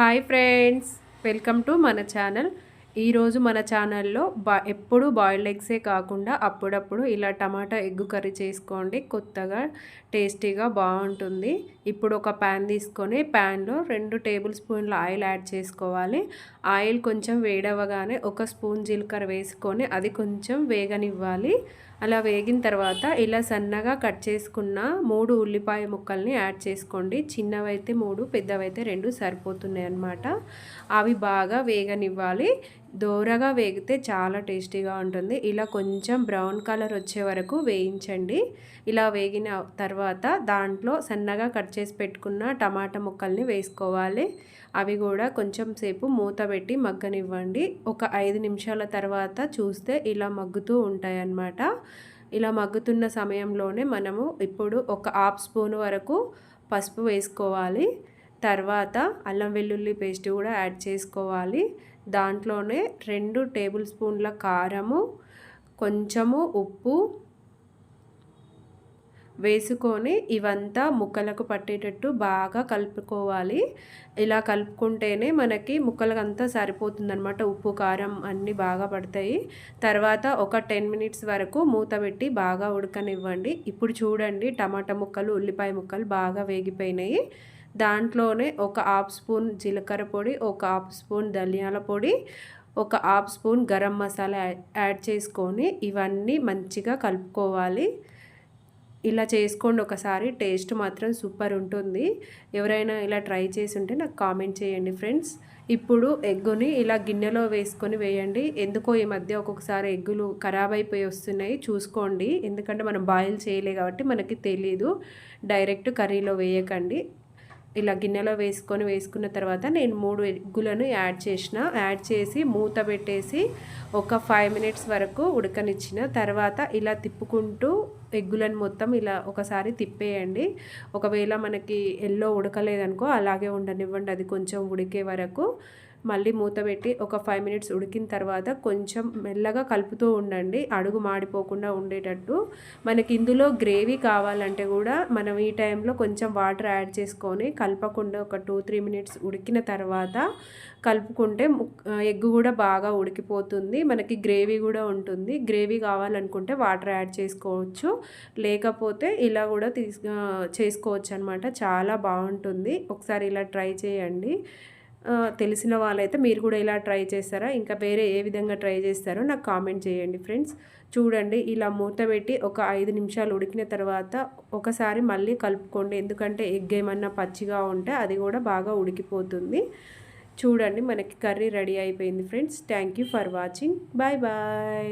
Hi friends welcome to మన channel. ఈరోజు మన ఛానల్లో బా ఎప్పుడు బాయిల్డ్ ఎగ్సే కాకుండా అప్పుడప్పుడు ఇలా టమాటా ఎగ్ కర్రీ చేసుకోండి. కొత్తగా టేస్టీగా బాగుంటుంది. ఇప్పుడు ఒక ప్యాన్ తీసుకొని ప్యాన్లో రెండు టేబుల్ స్పూన్ల ఆయిల్ యాడ్ చేసుకోవాలి. ఆయిల్ కొంచెం వేడవగానే ఒక స్పూన్ జీలకర్ర వేసుకొని అది కొంచెం వేగనివ్వాలి. అలా వేగిన తర్వాత ఇలా సన్నగా కట్ చేసుకున్న మూడు ఉల్లిపాయ ముక్కల్ని యాడ్ చేసుకోండి. చిన్నవైతే మూడు పెద్దవైతే రెండు సరిపోతున్నాయి అన్నమాట అవి బాగా వేగనివ్వాలి. దోరగా వేగితే చాలా టేస్టీగా ఉంటుంది. ఇలా కొంచెం బ్రౌన్ కలర్ వచ్చే వరకు వేయించండి. ఇలా వేగిన తర్వాత దాంట్లో సన్నగా కట్ చేసి పెట్టుకున్న టమాటా ముక్కల్ని వేసుకోవాలి. అవి కూడా కొంచెం సేపు మూత పెట్టి మగ్గనివ్వండి. ఒక ఐదు నిమిషాల తర్వాత చూస్తే ఇలా మగ్గుతూ ఉంటాయన్నమాట. ఇలా మగ్గుతున్న సమయంలోనే మనము ఇప్పుడు ఒక హాఫ్ స్పూన్ వరకు పసుపు వేసుకోవాలి. తర్వాత అల్లం వెల్లుల్లి పేస్ట్ కూడా యాడ్ చేసుకోవాలి. దాంట్లోనే రెండు టేబుల్ స్పూన్ల కారము కొంచెము ఉప్పు వేసుకొని ఇవంతా ముక్కలకు పట్టేటట్టు బాగా కలుపుకోవాలి. ఇలా కలుపుకుంటేనే మనకి ముక్కలకు అంతా సరిపోతుందనమాట ఉప్పు కారం అన్నీ బాగా పడతాయి. తర్వాత ఒక టెన్ మినిట్స్ వరకు మూత పెట్టి బాగా ఉడకనివ్వండి. ఇప్పుడు చూడండి టమాటా ముక్కలు ఉల్లిపాయ ముక్కలు బాగా వేగిపోయినాయి. దాంట్లోనే ఒక హాఫ్ స్పూన్ జీలకర్ర పొడి ఒక హాఫ్ స్పూన్ ధనియాల పొడి ఒక half spoon garam masala add చేసుకొని ఇవన్నీ మంచిగా కలుపుకోవాలి. ఇలా చేసుకోండి ఒకసారి టేస్ట్ మాత్రం సూపర్ ఉంటుంది. ఎవరైనా ఇలా ట్రై చేసి ఉంటే నాకు కామెంట్ చేయండి ఫ్రెండ్స్. ఇప్పుడు ఎగ్గుని ఇలా గిన్నెలో వేసుకొని వేయండి. ఎందుకో ఈ మధ్య ఒక్కొక్కసారి ఎగ్గులు ఖరాబ్ అయిపోయి వస్తున్నాయి. చూసుకోండి. ఎందుకంటే మనం బాయిల్ చేయలే కాబట్టి మనకి తెలీదు. డైరెక్ట్ కర్రీలో వేయకండి. ఇలా గిన్నెలో వేసుకొని వేసుకున్న తర్వాత నేను మూడు ఎగ్గులను యాడ్ చేసిన యాడ్ చేసి మూత పెట్టేసి ఒక ఫైవ్ మినిట్స్ వరకు ఉడకనిచ్చిన. తర్వాత ఇలా తిప్పుకుంటూ ఎగ్గులను మొత్తం ఇలా ఒకసారి తిప్పేయండి. ఒకవేళ మనకి ఎల్లో ఉడకలేదనుకో అలాగే ఉండనివ్వండి అది కొంచెం ఉడికే వరకు. మళ్ళీ మూత పెట్టి ఒక ఫైవ్ మినిట్స్ ఉడికిన తర్వాత కొంచెం మెల్లగా కలుపుతూ ఉండండి. అడుగు మాడిపోకుండా ఉండేటట్టు. మనకి ఇందులో గ్రేవీ కావాలంటే కూడా మనం ఈ టైంలో కొంచెం వాటర్ యాడ్ చేసుకొని కలపకుండా ఒక టూ త్రీ మినిట్స్ ఉడికిన తర్వాత కలుపుకుంటే ఎగ్ కూడా బాగా ఉడికిపోతుంది. మనకి గ్రేవీ కూడా ఉంటుంది. గ్రేవీ కావాలనుకుంటే వాటర్ యాడ్ చేసుకోవచ్చు. లేకపోతే ఇలా కూడా తీసు చేసుకోవచ్చు అనమాట చాలా బాగుంటుంది. ఒకసారి ఇలా ట్రై చేయండి. తెలిసిన వాళ్ళైతే మీరు కూడా ఇలా ట్రై చేస్తారా ఇంకా వేరే ఏ విధంగా ట్రై చేస్తారో నాకు కామెంట్ చేయండి ఫ్రెండ్స్. చూడండి ఇలా మూత పెట్టి ఒక ఐదు నిమిషాలు ఉడికిన తర్వాత ఒకసారి మళ్ళీ కలుపుకోండి. ఎందుకంటే ఎగ్ ఏమన్నా పచ్చిగా ఉంటే అది కూడా బాగా ఉడికిపోతుంది. చూడండి మనకి కర్రీ రెడీ అయిపోయింది friends. Thank for watching. Bye bye.